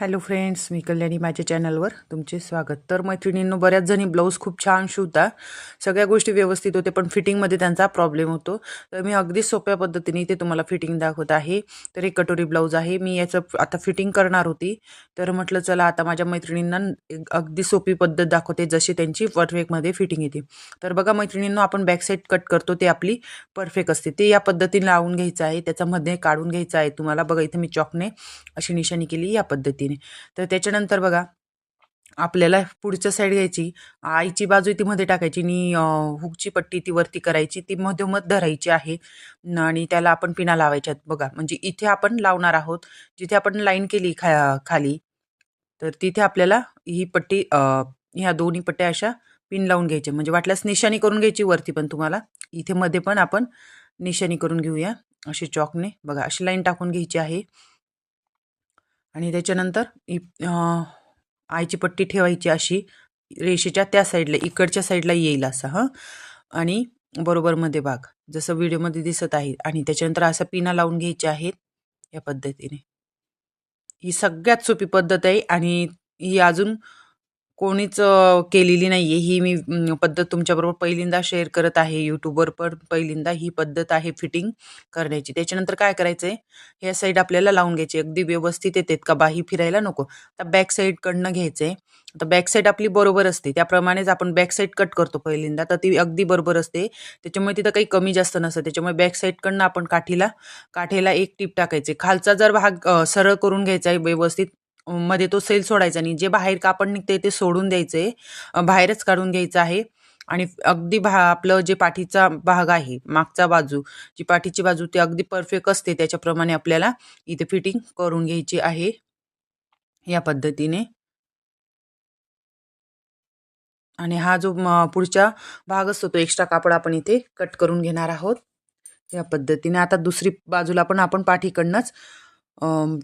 Hello friends मी कल्याणी माझ्या चॅनलवर तुमचे स्वागत. तर मैत्रिणींनो बऱ्याच जणी ब्लाऊज खूप छान शिवता. सगळ्या गोष्टी व्यवस्थित होते पण फिटिंगमध्ये त्यांचा प्रॉब्लेम होतो. तर मी अगदी सोप्या पद्धतीने इथे तुम्हाला फिटिंग दाखवत आहे. तर एक कटोरी ब्लाऊज आहे. मी याचं आता फिटिंग करणार होती. तर म्हटलं चला आता माझ्या मैत्रिणींना एक अगदी सोपी पद्धत दाखवते जशी त्यांची परफेक्टमध्ये फिटिंग येते. तर बघा मैत्रिणींनो आपण बॅक साईड कट करतो ते आपली परफेक्ट असते. ते या पद्धतीने लावून घ्यायचं आहे. त्याच्यामध्ये काढून घ्यायचं आहे तुम्हाला. बघा इथे मी चॉकने अशी निशाणी केली या पद्धतीने. तर त्याच्यानंतर बघा आपल्याला पुढच्या साईड घ्यायची आईची बाजू ती मध्ये टाकायची आणि हुकची पट्टी ती वरती करायची ती मधोमध धरायची आहे. आणि त्याला आपण पिना लावायच्यात बघा. म्हणजे इथे आपण लावणार आहोत. जिथे आपण लाईन केली खा खाली तर तिथे आपल्याला ही पट्टी ह्या दोन्ही पट्ट्या अशा पिन लावून घ्यायच्या. म्हणजे वाटल्यास निशाणी करून घ्यायची वरती पण तुम्हाला. इथे मध्ये पण आपण निशाणी करून घेऊया. अशी चॉकने बघा अशी लाईन टाकून घ्यायची आहे. आणि त्याच्यानंतर इ- आईची पट्टी ठेवायची अशी रेषेच्या त्या साईडला इकडच्या साईडला येईल असं हां. आणि बरोबर मध्ये भाग जसं व्हिडिओमध्ये दिसत आहे. आणि त्याच्यानंतर असा पिना लावून घ्यायचे आहेत या पद्धतीने. ही सगळ्यात सोपी पद्धत आहे आणि ही अजून कोणीच केलेली नाही आहे ही मी पद्धत तुमच्याबरोबर पहिल्यांदा शेअर करत आहे. यूट्यूबवर पण पहिल्यांदा ही पद्धत आहे फिटिंग करण्याची. त्याच्यानंतर काय करायचं आहे ह्या साईड आपल्याला लावून घ्यायची. अगदी व्यवस्थित येतात का बाही फिरायला नको. आता बॅक साईडकडनं घ्यायचं आहे आता बॅक साईड आपली बरोबर असते. त्याप्रमाणेच आपण बॅक साईड कट करतो पहिल्यांदा. तर ती अगदी बरोबर असते. त्याच्यामुळे तिथं काही कमी जास्त नसतं. त्याच्यामुळे बॅक साईडकडनं आपण काठीला काठीला एक टीप टाकायचे. खालचा जर भाग सरळ करून घ्यायचा आहे व्यवस्थित मध्ये तो सेल सोडायचा आणि जे बाहेर कापड निघते ते सोडून द्यायचे बाहेरच काढून घ्यायचं आहे. आणि अगदी भा आपलं जे पाठीचा भाग आहे मागचा बाजू जी पाठीची बाजू ती अगदी परफेक्ट असते. त्याच्याप्रमाणे आपल्याला इथे फिटिंग करून घ्यायची आहे. या पद्धतीने. आणि हा जो म, पुढचा भाग असतो तो एक्स्ट्रा कापड आपण इथे कट करून घेणार आहोत. या पद्धतीने. आता दुसरी बाजूला पण आपण पाठीकडनंच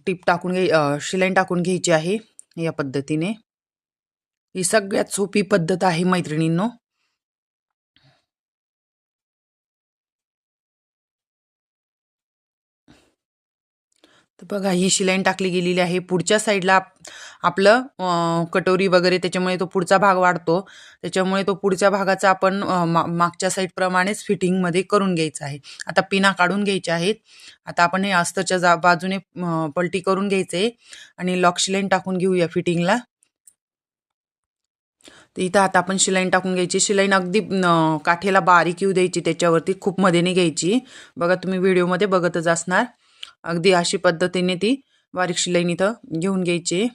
टीप टाकून घ्याय शिलाईन टाकून घ्यायची आहे या पद्धतीने. ही सगळ्यात सोपी पद्धत आहे मैत्रिणींनो. तर बघा ही शिलाईन टाकली गेलेली आहे. पुढच्या साईडला आपलं कटोरी वगैरे त्याच्यामुळे तो पुढचा भाग वाढतो. त्याच्यामुळे तो पुढच्या भागाचा आपण मा- मागच्या साईडप्रमाणेच फिटिंगमध्ये करून घ्यायचा आहे. आता पिना काढून घ्यायच्या आहेत. आता आपण हे अस्तरच्या जा बाजूने पलटी करून घ्यायचे. आणि लॉक शिलाईन टाकून घेऊया फिटिंगला तर इथं आता आपण शिलाईन टाकून घ्यायची. शिलाईन अगदी काठेला बारीक येऊ द्यायची. त्याच्यावरती खूप मध्येने घ्यायची. बघा तुम्ही व्हिडिओमध्ये बघतच असणार. अगदी अशी पद्धतीने ती बारीक शिलाईन इथं घेऊन घ्यायची.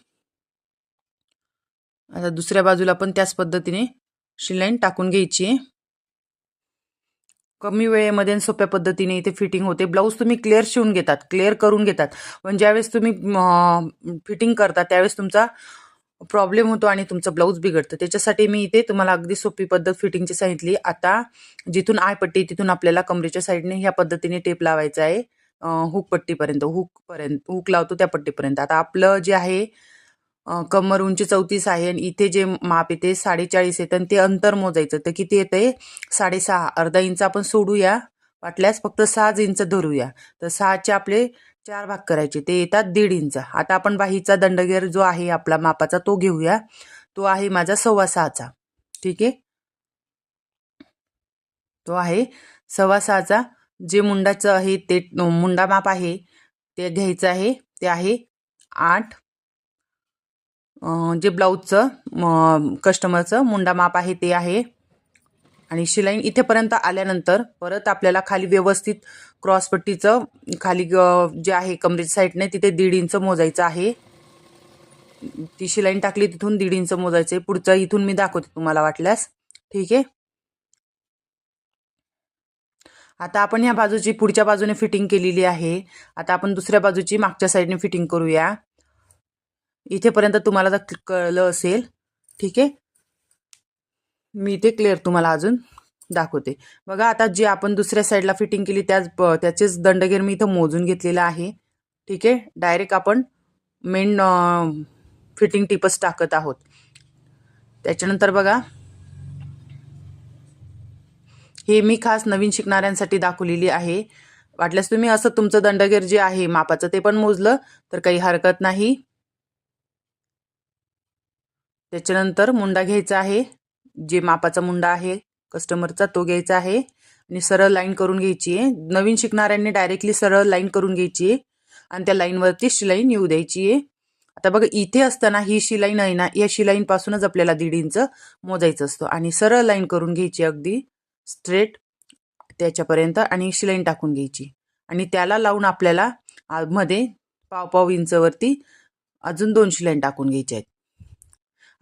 आता दुसऱ्या बाजूला पण त्याच पद्धतीने शिलाईन टाकून घ्यायची. कमी वेळेमध्ये सोप्या पद्धतीने इथे फिटिंग होते. ब्लाऊज तुम्ही क्लिअर शिवून घेतात क्लिअर करून घेतात. पण ज्यावेळेस तुम्ही फिटिंग करता त्यावेळेस तुमचा प्रॉब्लेम होतो आणि तुमचं ब्लाऊज बिघडतं. त्याच्यासाठी मी इथे तुम्हाला अगदी सोपी पद्धत फिटिंगची सांगितली. आता जिथून आय पट्टी तिथून आपल्याला कमरेच्या साईडने ह्या पद्धतीने टेप लावायचा आहे. हुक पट्टीपर्यंत हुकपर्यंत हुक लावतो त्या पट्टीपर्यंत. आता आपलं जे आहे कमर उंची चौतीस आहे आणि इथे जे माप येते साडेचाळीस येतं आणि ते अंतर मोजायचं. तर किती येते साडेसहा. अर्धा इंच आपण सोडूया. वाटल्यास फक्त सहाच इंच धरूया. तर सहाचे आपले चार भाग करायचे. ते येतात दीड इंच. आता आपण बाहीचा दंडगेर जो आहे आपला मापाचा तो घेऊया. तो आहे माझा सव्वा सहाचा. ठीक आहे? तो आहे सव्वा सहाचा. जे मुंडाचं आहे ते मुंडा माप आहे ते घ्यायचं आहे ते आहे आठ. जे ब्लाऊजचं कस्टमरचं मुंडा माप आहे ते आहे. आणि शिलाईन इथेपर्यंत आल्यानंतर परत आपल्याला खाली व्यवस्थित क्रॉसपट्टीचं खाली ग- जे आहे कमरेच्या साईडने तिथे दीड इंच मोजायचं आहे. ती शिलाईन टाकली तिथून दीड इंच मोजायचं आहे पुढचं इथून मी दाखवते तुम्हाला वाटल्यास. ठीक आहे? आता आपण ह्या बाजूची पुढच्या बाजूने फिटिंग केलेली आहे. आता आपण दुसऱ्या बाजूची मागच्या साईडने फिटिंग करूया. इथेपर्यंत तुम्हाला जर कळलं असेल ठीक आहे? मी इथे क्लिअर तुम्हाला अजून दाखवते. बघा आता जे आपण दुसऱ्या साईडला फिटिंग केली त्याच प- त्याचेच दंडगेर मी इथं मोजून घेतलेलं आहे. ठीक आहे? डायरेक्ट आपण मेन फिटिंग टिपच टाकत आहोत. त्याच्यानंतर बघा हे मी खास नवीन शिकणाऱ्यांसाठी दाखवलेली आहे. वाटल्यास तुम्ही असं तुमचं दंडगेर जे आहे मापाचं ते पण मोजलं तर काही हरकत नाही. त्याच्यानंतर मुंडा घ्यायचा आहे. जे मापाचा मुंडा आहे कस्टमरचा तो घ्यायचा आहे. आणि सरळ लाईन करून घ्यायची आहे. नवीन शिकणाऱ्यांनी डायरेक्टली सरळ लाईन करून घ्यायची आहे. आणि त्या लाईनवरती शिलाई येऊ द्यायची आहे. आता बघा इथे असताना ही शिलाई नाही ना या शिलाईनपासूनच आपल्याला दीड इंच मोजायचं असतं. आणि सरळ लाईन करून घ्यायची अगदी. स्ट्रेट त्याच्यापर्यंत आणि शिलाईन टाकून घ्यायची. आणि त्याला लावून आपल्याला आ- मध्ये पाव पाव इंचवरती अजून दोन शिलाईन टाकून घ्यायच्या आहेत.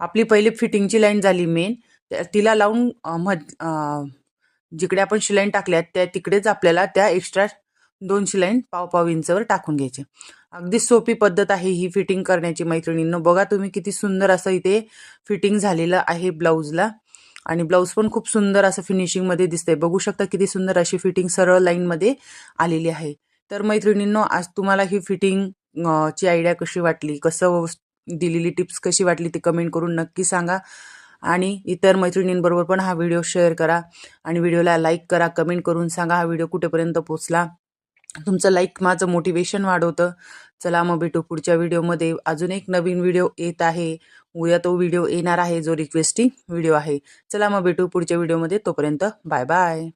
आपली पहिली फिटिंगची लाईन झाली मेन. तिला लावून मध जिकडे आपण शिलाईन टाकल्यात त्या तिकडेच आपल्याला त्या एक्स्ट्रा दोन शिलाईन पाव पाव इंचवर टाकून घ्यायचे. अगदी सोपी पद्धत आहे ही फिटिंग करण्याची मैत्रिणींनो. बघा तुम्ही किती सुंदर असं इथे फिटिंग झालेलं आहे ब्लाऊजला. आणि ब्लाऊज पण खूप सुंदर असं फिनिशिंगमध्ये दिसतंय. बघू शकता किती सुंदर अशी फिटिंग सरळ लाईनमध्ये आलेली आहे. तर मैत्रिणींनो आज तुम्हाला ही फिटिंग ची आयडिया कशी वाटली? कसं दिलेली टिप्स कशी वाटली ती कमेंट करून नक्की सांगा. आणि इतर मैत्रिणींबरोबर पण हा व्हिडिओ शेअर करा. आणि व्हिडिओला लाईक करा कमेंट करून सांगा हा व्हिडिओ कुठेपर्यंत पोचला तुमचं लाईक माझं मोटिवेशन वाढवतं. चला मग भेटू पुढच्या व्हिडिओमध्ये अजून एक नवीन व्हिडिओ येत आहे. उद्या तो व्हिडिओ येणार आहे जो रिक्वेस्टिंग व्हिडिओ आहे. चला मग भेटू पुढच्या व्हिडिओमध्ये तोपर्यंत बाय बाय